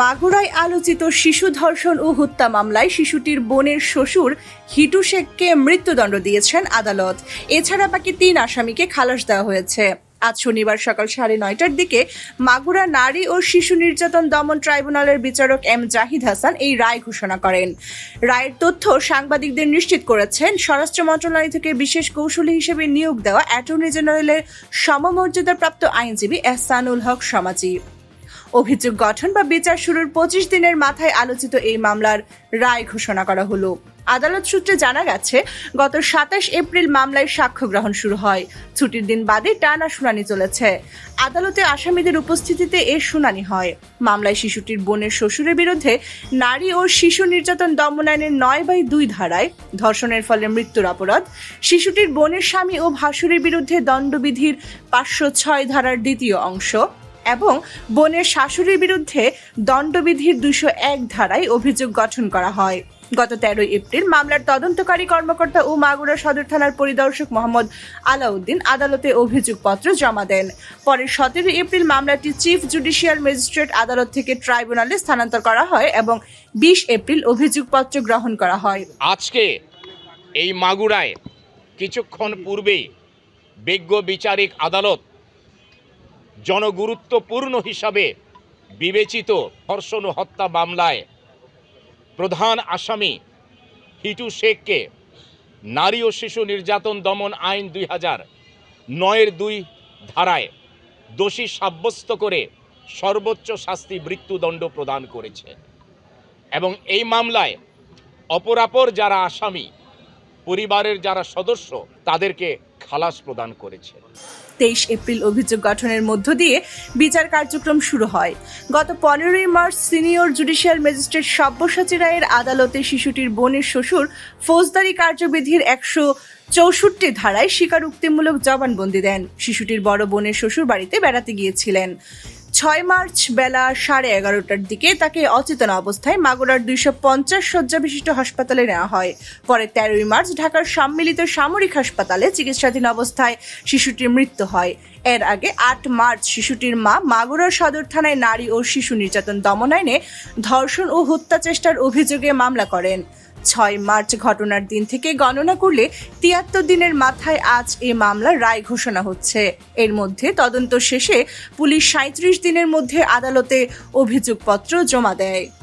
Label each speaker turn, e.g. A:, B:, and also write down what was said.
A: মাগুরায় আলোচিত শিশু ধর্ষণ ও হত্যা মামলায় শিশুটির বোনের শ্বশুর হিটু শেখকে মৃত্যুদণ্ড দিয়েছেন আদালত এছাড়া বাকি তিন আসামিকে খালাস দেওয়া হয়েছে আজ শনিবার সকাল সাড়ে নয়টার দিকে মাগুরা নারী ও শিশু নির্যাতন দমন ট্রাইব্যুনালের বিচারক এম জাহিদ হাসান এই রায় ঘোষণা করেন রায়ের তথ্য সাংবাদিকদের নিশ্চিত করেছেন স্বরাষ্ট্র মন্ত্রণালয় থেকে বিশেষ কৌশলী হিসেবে নিয়োগ দেওয়া অ্যাটর্নি জেনারেলের সমমর্যাদাপ্রাপ্ত আইনজীবী এহসানুল হক সমাজী অভিযোগ গঠন বা বিচার শুরুর পঁচিশ দিনের মাথায় আলোচিত এই মামলার রায় ঘোষণা করা হলো আদালত সূত্রে জানা গেছে গত সাতাশ এপ্রিল মামলায় সাক্ষ্য গ্রহণ শুরু হয় ছুটির দিন বাদে টানা শুনানি চলেছে আদালতে আসামিদের উপস্থিতিতে এ শুনানি হয় মামলায় শিশুটির বোনের শ্বশুরের বিরুদ্ধে নারী ও শিশু নির্যাতন দমন আইনের নয় বাই দুই ধারায় ধর্ষণের ফলে মৃত্যুর অপরাধ শিশুটির বোনের স্বামী ও ভাসুরের বিরুদ্ধে দণ্ডবিধির পাঁচশো ছয় ধারার দ্বিতীয় অংশ এবং বোনের শাশুড়ির বিরুদ্ধে দণ্ডবিধির দুশো এক ধারায় অভিযোগ গঠন করা হয় গত তেরোই এপ্রিল মামলার তদন্তকারী কর্মকর্তা ও মাগুরা সদর থানার পরিদর্শক মোহাম্মদ আলাউদ্দিন আদালতে অভিযোগপত্র জমা দেন পরে সতেরোই এপ্রিল মামলাটি চিফ জুডিশিয়াল ম্যাজিস্ট্রেট আদালত থেকে ট্রাইব্যুনালে স্থানান্তর করা হয় এবং বিশ এপ্রিল অভিযোগপত্র গ্রহণ করা হয়
B: আজকে এই মাগুরায় কিছুক্ষণ পূর্বেই বিজ্ঞ বিচারিক আদালত জনগুরুত্বপূর্ণ হিসাবে বিবেচিত ধর্ষণ হত্যা মামলায় প্রধান আসামি হিটু শেখকে নারী ও শিশু নির্যাতন দমন আইন দুই হাজার নয়ের দুই ধারায় দোষী সাব্যস্ত করে সর্বোচ্চ শাস্তি মৃত্যুদণ্ড প্রদান করেছে এবং এই মামলায় অপরাপর যারা আসামি পরিবারের যারা সদস্য তাদেরকে খালাস প্রদান করেছে
A: তেইশ এপ্রিল অভিযোগ গঠনের মধ্য দিয়ে বিচার কার্যক্রম শুরু হয় গত পনেরোই March senior judicial magistrate Sabyasachi রায়ের আদালতে শিশুটির বোনের শ্বশুর ফৌজদারি কার্যবিধির একশো চৌষট্টি ধারায় স্বীকারোক্তিমূলক জবানবন্দি দেন শিশুটির বড় বোনের শ্বশুর বাড়িতে বেড়াতে গিয়েছিলেন ছয় মার্চ বেলা সাড়ে এগারোটার দিকে তাকে অচেতন অবস্থায় মাগুরার দুইশো পঞ্চাশ শয্যা বিশিষ্ট হাসপাতালে নেওয়া হয় পরে তেরোই মার্চ ঢাকার সম্মিলিত সামরিক হাসপাতালে চিকিৎসাধীন অবস্থায় শিশুটির মৃত্যু হয় এর আগে আট মার্চ শিশুটির মা মাগুরা সদর থানায় নারী ও শিশু নির্যাতন দমন আইনে ধর্ষণ ও হত্যা চেষ্টার অভিযোগে মামলা করেন ছয় মার্চ ঘটনার দিন থেকে গণনা করলে তিয়াত্তর দিনের মাথায় আজ এ মামলা রায় ঘোষণা হচ্ছে এর মধ্যে তদন্ত শেষে পুলিশ সাঁত্রিশ দিনের মধ্যে আদালতে অভিযোগপত্র জমা দেয়